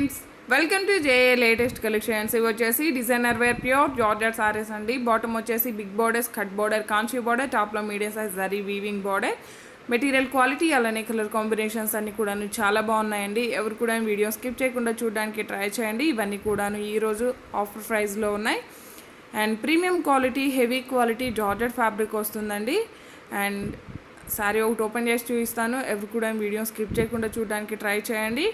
Friends welcome to JA latest collections. ఇవి వచ్చేసి designer wear pure georgette saris అండి. Bottom వచ్చేసి big borders cut border Kanchi border టాప్లో medium size zari weaving border. Material quality అలానే colour combinations అన్నీ కూడాను చాలా బాగున్నాయండి. ఎవరు కూడా వీడియో స్కిప్ చేయకుండా చూడడానికి ట్రై చేయండి. ఇవన్నీ కూడాను ఈరోజు ఆఫర్ ప్రైస్లో ఉన్నాయి. And premium quality heavy quality georgette fabric వస్తుందండి. అండ్ శారీ ఒకటి ఓపెన్ చేసి చూపిస్తాను. ఎవరు కూడా వీడియో స్కిప్ చేయకుండా చూడడానికి ట్రై చేయండి.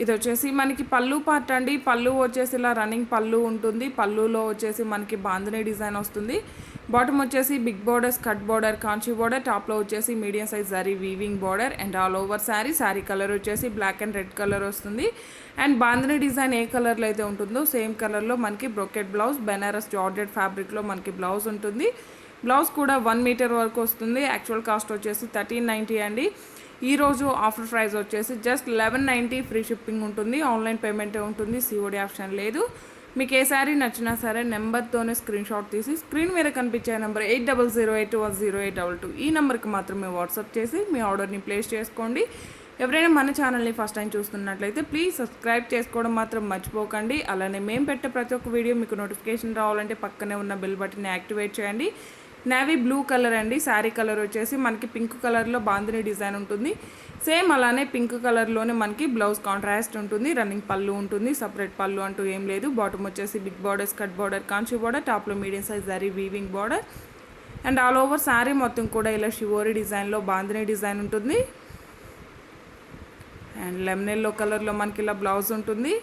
ఇది వచ్చేసి మనకి పళ్ళు పార్ట్ అండి. పళ్ళు వచ్చేసి ఇలా రన్నింగ్ పళ్ళు ఉంటుంది. పళ్ళులో వచ్చేసి మనకి బాంధనీ డిజైన్ వస్తుంది. బాటమ్ వచ్చేసి big borders cut border Kanchi border టాప్లో వచ్చేసి medium size sari weaving border and all over sari sari colour వచ్చేసి బ్లాక్ అండ్ రెడ్ కలర్ వస్తుంది. అండ్ బాంధనీ డిజైన్ ఏ కలర్లో అయితే ఉంటుందో సేమ్ కలర్లో మనకి బ్రొకెట్ బ్లౌజ్ బెనారస్ జార్జెట్ ఫ్యాబ్రిక్లో మనకి బ్లౌజ్ ఉంటుంది. బ్లౌజ్ కూడా వన్ మీటర్ వరకు వస్తుంది. యాక్చువల్ కాస్ట్ వచ్చేసి థర్టీన్ నైంటీ అండి. ఈరోజు ఆఫర్ ప్రైస్ వచ్చేసి just eleven ninety free shipping ఉంటుంది. ఆన్లైన్ పేమెంటే ఉంటుంది. సిఓడి ఆప్షన్ లేదు. మీకు ఏ శారీ నచ్చినా సరే నెంబర్తోనే స్క్రీన్ షాట్ తీసి స్క్రీన్ మీద కనిపించే number eight double zero eight one zero eight double two ఈ నెంబర్కి మాత్రమే వాట్సాప్ చేసి మీ ఆర్డర్ని ప్లేస్ చేసుకోండి. ఎవరైనా మన ఛానల్ని ఫస్ట్ టైం చూస్తున్నట్లయితే ప్లీజ్ సబ్స్క్రైబ్ చేసుకోవడం మాత్రం మర్చిపోకండి. అలానే మేము పెట్టే ప్రతి ఒక్క వీడియో మీకు నోటిఫికేషన్ రావాలంటే పక్కనే ఉన్న బెల్ బటన్ని యాక్టివేట్ చేయండి. నేవీ బ్లూ కలర్ అండి శారీ కలర్ వచ్చేసి మనకి పింక్ కలర్లో బాందిని డిజైన్ ఉంటుంది. సేమ్ అలానే పింక్ కలర్లోనే మనకి బ్లౌజ్ కాంట్రాస్ట్ ఉంటుంది రన్నింగ్ పళ్ళు ఉంటుంది సపరేట్ పళ్ళు అంటూ ఏం లేదు. బాటమ్ వచ్చేసి big borders cut border Kanchi border టాప్లో medium size zari weaving border and all over sari మొత్తం కూడా ఇలా షివోరి డిజైన్లో బాందిని డిజైన్ ఉంటుంది. అండ్ లెమన్ ఎల్లో కలర్లో మనకి ఇలా బ్లౌజ్ ఉంటుంది.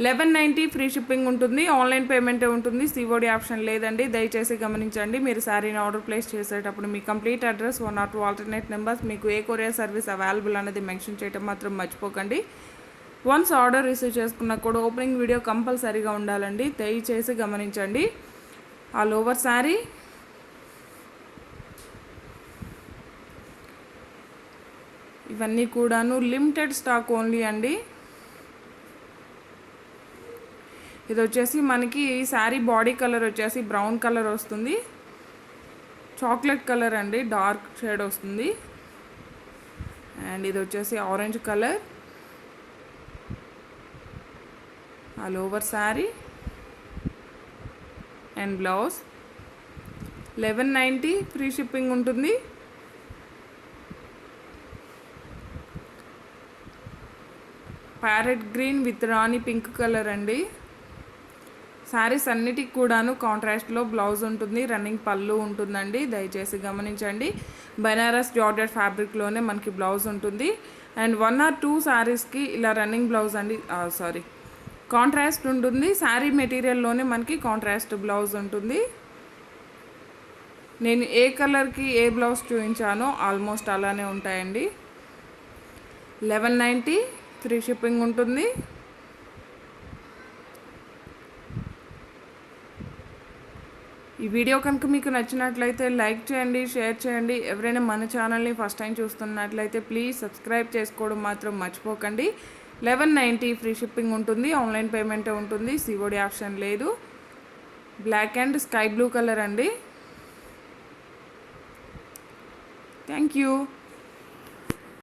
లెవెన్ నైంటీ ఫ్రీ షిప్పింగ్ ఉంటుంది ఆన్లైన్ పేమెంటే ఉంటుంది సిఓడి ఆప్షన్ లేదండి. దయచేసి గమనించండి మీరు శారీని ఆర్డర్ ప్లేస్ చేసేటప్పుడు మీ complete address one or two alternate numbers మీకు ఏ కొరియర్ సర్వీస్ అవైలబుల్ అనేది మెన్షన్ చేయడం మాత్రం మర్చిపోకండి. వన్స్ ఆర్డర్ రిసీవ్ చేసుకున్న కూడా ఓపెనింగ్ వీడియో కంపల్సరీగా ఉండాలండి. దయచేసి గమనించండి. All over sari. ఇవన్నీ కూడాను లిమిటెడ్ స్టాక్ ఓన్లీ అండి. ఇది వచ్చేసి మనకి శారీ బాడీ కలర్ వచ్చేసి బ్రౌన్ కలర్ వస్తుంది. చాక్లెట్ కలర్ అండి డార్క్ షేడ్ వస్తుంది. అండ్ ఇది వచ్చేసి orange colour. All over sari. And blouse. Eleven ninety free shipping ఉంటుంది. Parrot green with rani pink colour అండి. శారీస్ అన్నిటికి కూడాను కాంట్రాస్ట్లో బ్లౌజ్ ఉంటుంది రన్నింగ్ పళ్ళు ఉంటుందండి. దయచేసి గమనించండి. బెనారస్ జార్డెడ్ ఫ్యాబ్రిక్లోనే మనకి బ్లౌజ్ ఉంటుంది. అండ్ వన్ ఆర్ టూ శారీస్కి ఇలా రన్నింగ్ బ్లౌజ్ అండి సారీ. కాంట్రాస్ట్ ఉంటుంది. శారీ మెటీరియల్లోనే మనకి కాంట్రాస్ట్ బ్లౌజ్ ఉంటుంది. నేను ఏ కలర్కి ఏ బ్లౌజ్ చూపించానో ఆల్మోస్ట్ అలానే ఉంటాయండి. లెవెన్ నైంటీ ఫ్రీ షిప్పింగ్ ఉంటుంది. ఈ వీడియో కనుక మీకు నచ్చినట్లయితే లైక్ చేయండి షేర్ చేయండి. ఎవరైనా మన ఛానల్ని ఫస్ట్ టైం చూస్తున్నట్లయితే ప్లీజ్ సబ్స్క్రైబ్ చేసుకోవడం మాత్రం మర్చిపోకండి. లెవెన్ నైంటీ ఫ్రీ షిప్పింగ్ ఉంటుంది ఆన్లైన్ పేమెంట్ ఉంటుంది సిఓడి ఆప్షన్ లేదు. Black and sky blue colour అండి. Thank you.